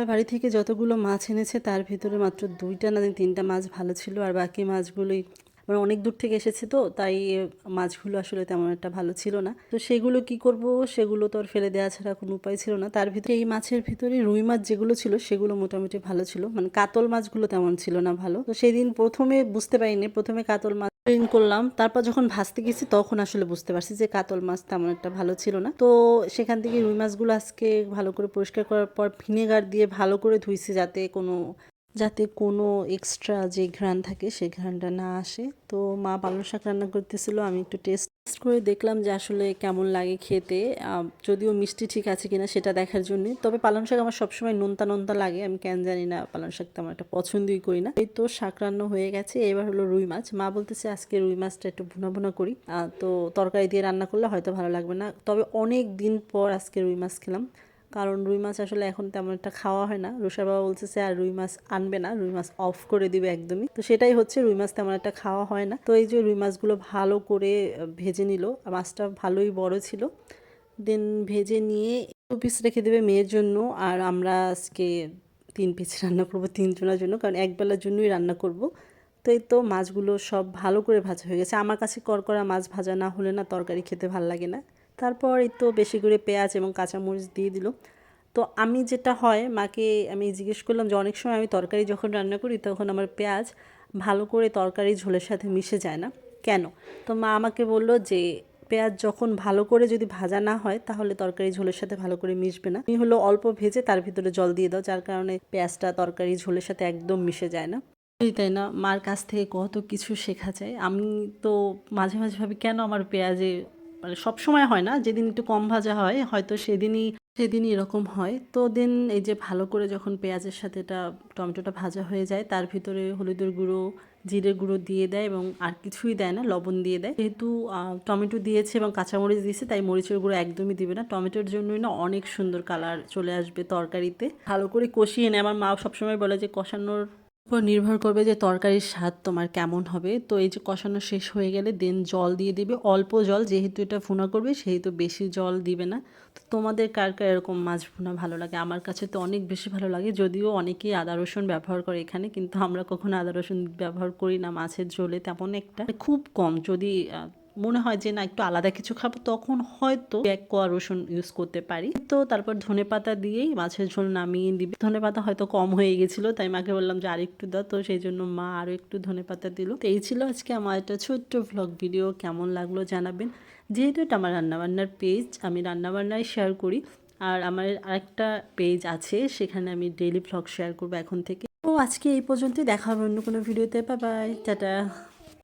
আর বাড়ি থেকে যতগুলো মাছ এনেছে তার ভিতরে মাত্র দুইটা না তিনটা মাছ ভালো ছিল আর বাকি মাছগুলোই মানে অনেক দূর থেকে এসেছে তো, তাই মাছগুলো আসলে তেমন একটা ভালো ছিল না। তো সেগুলো কি করব, সেগুলো তো আর ফেলে দেওয়া ছাড়া কোনো উপায় ছিল না। তার ভিতরে এই মাছের ভিতরে রুই মাছ যেগুলো ছিল, সেগুলো মোটামুটি ভালো ছিল। মানে কাতল মাছগুলো তেমন ছিল না ভালো। তো সেদিন প্রথমে বুঝতে পারিনি, প্রথমে কাতল মাছ ক্লিন করলাম। তারপর যখন ভাজতে গেছি, তখন আসলে বুঝতে পারছি যে কাতল মাছ তেমন একটা ভালো ছিল না। তো সেখান থেকে রুই মাছগুলো আজকে ভালো করে পরিষ্কার করার পর, ভিনেগার দিয়ে ভালো করে ধুইছি যাতে কোনো যাতে কোনো এক্সট্রা যে ঘ্রাণ থাকে সেই ঘ্রাণটা না আসে। তো মা পালং শাক রান্না করতেছিল, আমি একটু টেস্ট করে দেখলাম যে আসলে কেমন লাগে খেতে। যদিও মিষ্টি ঠিক আছে কিনা সেটা দেখার জন্য। তবে পালং শাক আমার সবসময় নোনতা নোনতা লাগে, আমি কেন জানি না, পালং শাক তেমন একটা পছন্দই করি না। এই তো শাক রান্না হয়ে গেছে, এবার হলো রুই মাছ। মা বলতেছে, আজকে রুই মাছটা একটু ভুনা ভুনা করি। তো তরকারি দিয়ে রান্না করলে হয়তো ভালো লাগবে না। তবে অনেক দিন পর আজকে রুই মাছ খেলাম। কারণ রুই মাছ আসলে এখন তেমন একটা খাওয়া হয় না। রুষার বাবা বলতেছে, আর রুই মাছ আনবে না, রুই মাছ অফ করে দিবে একদমই। তো সেটাই হচ্ছে, রুই মাছ তেমন একটা খাওয়া হয় না। তো এই যে রুই মাছগুলো ভালো করে ভেজে নিল, মাছটা ভালোই বড় ছিল। দেন ভেজে নিয়ে দু পিস রেখে দেবে মেয়ের জন্য, আর আমরা আজকে তিন পিস রান্না করব তিনজনের জন্য, কারণ একবেলার জন্যই রান্না করব। তো এই তো মাছগুলো সব ভালো করে ভাজা হয়ে গেছে। আমার কাছে করকরা মাছ ভাজা না হলে না তরকারি খেতে ভালো লাগে না। তারপর এই তো বেশি করে পেঁয়াজ এবং কাঁচামরিচ দিয়ে দিল। তো আমি যেটা হয়, মাকে আমি জিজ্ঞেস করলাম যে অনেক সময় আমি তরকারি যখন রান্না করি তখন আমার পেঁয়াজ ভালো করে তরকারি ঝোলের সাথে মিশে যায় না। কেন? তো মা আমাকে বলল যে পেঁয়াজ যখন ভালো করে যদি ভাজা না হয় তাহলে তরকারি ঝোলের সাথে ভালো করে মিশবে না। তুমি হলো অল্প ভেজে তার ভিতরে জল দিয়ে দাও, যার কারণে পেঁয়াজটা তরকারি ঝোলের সাথে একদম মিশে যায় না। তাই না, মার কাছ থেকে কত কিছু শেখা যায়। আমি তো মাঝে মাঝে ভাবি কেন আমার পেঁয়াজে মানে সব সময় হয় না, যেদিন একটু কম ভাজা হয়, হয়তো সেদিনই সেদিনই এরকম হয়। তো দেন এই যে ভালো করে যখন পেঁয়াজের সাথে এটা, টমেটোটা ভাজা হয়ে যায়, তার ভিতরে হলুদের গুঁড়ো, জিরের গুঁড়ো দিয়ে দেয় এবং আর কিছুই দেয় না, লবণ দিয়ে দেয়। যেহেতু টমেটো দিয়েছে এবং কাঁচামরিচ দিয়েছে, তাই মরিচের গুঁড়ো একদমই দিবে না। টমেটোর জন্যই না অনেক সুন্দর কালার চলে আসবে তরকারিতে। ভালো করে কষিয়ে নেয়। আমার মা সবসময় বলে যে কষানোর উপর নির্ভর করবে যে তরকারির স্বাদ তোমার কেমন হবে। তো এই যে কষানো শেষ হয়ে গেলে দেন জল দিয়ে দিবে। অল্প জল, যেহেতু এটা ভুনা করবে, সেহেতু বেশি জল দিবে না। তো তোমাদের কার কার এরকম মাছ ভুনা ভালো লাগে? আমার কাছে তো অনেক বেশি ভালো লাগে, যদিও অনেকেই আদা, রসুন ব্যবহার করে এখানে, কিন্তু আমরা কখনো আদা, রসুন ব্যবহার করি না মাছের ঝোলে তেমন একটা। খুব কম, যদি মনে হয় যে, না, একটু আলাদা কিছু খাব। তখন হয়তো এক কোয়া রসুন ইউজ করতে পারি। তো তারপর ধনে পাতা দিয়েই মাছের ঝোল নামিয়ে দিবি। ধনে পাতা হয়তো কম হয়ে গেছিল, তাই মাকে বললাম যে, আরেকটু দাও। তো সেই জন্য মা আরও একটু ধনে পাতা দিল। তো এই ছিল আজকে আমার একটা ছোট্ট ভ্লগ ভিডিও কেমন লাগল জানাবেন। যেহেতু এটা আমার রান্নাবান্নার পেজ আমি রান্নাবান্নাই শেয়ার করি। আর আমার আরেকটা পেজ আছে, সেখানে আমি ডেইলি ভ্লগ শেয়ার করব এখন থেকে। তো আজকে এই পর্যন্তই। দেখা হবে অন্য কোনো ভিডিওতে বাই বাই টাটা।